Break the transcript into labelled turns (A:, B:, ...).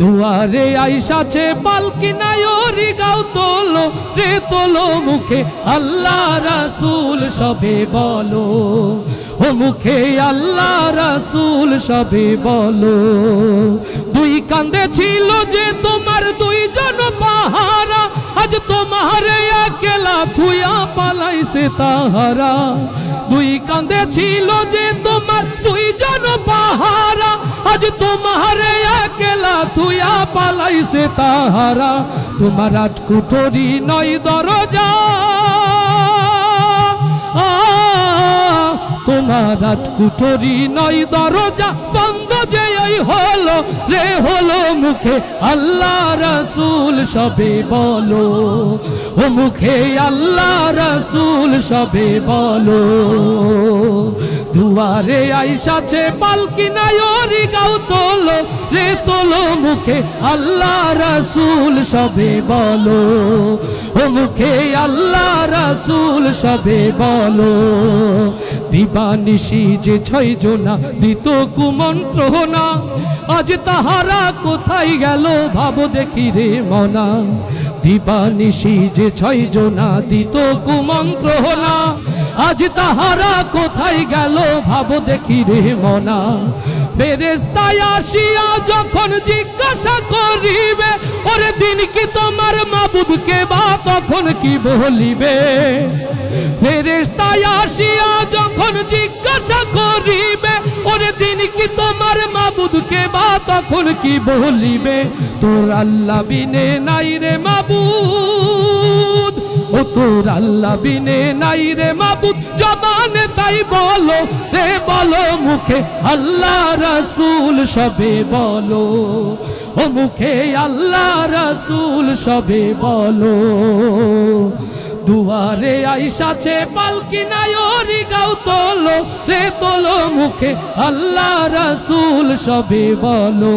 A: দুয়ারে আইসাছে পালকি নায়রি গাও তোলো, রে তোলো মুখে। আল্লাহ রাসূল সবে বলো, ও মুখে আল্লাহ রাসূল সবে বলো। দুই কান্দে ছিল যে তোমার দুইজন পাহারা, আজ তোমার একেলা থুয়া পালাইছে তাহারা। দুই কান্দে ছিল যে তোমার দুইজন পাহারা, আজ তোমার থুয়া পালাইছে তাহারা। তোমার আট কুঠরি নয় দরজা। তোমার আট কুঠরি নয় দরজা বন্ধ যে এই হলো রে হলো মুখে আল্লাহ রসুল সবে বলো। ও মুখে আল্লাহ রসুল সবে বলো। দুয়ারে আইসাছে পালকি নায়রি গাও তোলো, রে তোলো মুখে আল্লাহ রসুল সবে বলো। ও মুখে আল্লাহ রসুল সবে বলো। দিবানিশি যে ছয় জনা, দিত কুমন্ত্র না। আজ তাহারা কোথায় গেল ভাবো দেখি রে মনা। দিবানিশি যে ছয় জনা, দিত কুমন্ত্র না। আজ তাহারা কোথায় গেল ভাবো দেখি রে মনা। ফেরেস্তায় আসিয়া যখন জিজ্ঞাসা করিবে, ওরে দিন কি তোমার মাবুদকে বা তখন কি বলিবে? ফেরেস্তায় আসিয়া যখন জিজ্ঞাসা করিবে, ওরে দিন কি তোমার মাবুদকে বা তখন কি বলিবে? তোর আল্লাহ বিনে নাই রে মাবুদ। তোর আল্লাহ বিনে নাই রে মাবুদ। জবানে তাই বলো রে, বলো মুখে আল্লাহ রসুল সবে বলো। ও মুখে আল্লাহ রসুল সবে বলো। দুয়ারে আইসাছে পালকি নায়রি গাও তোলো। রে তোলো মুখে আল্লাহ রসুল সবে বলো।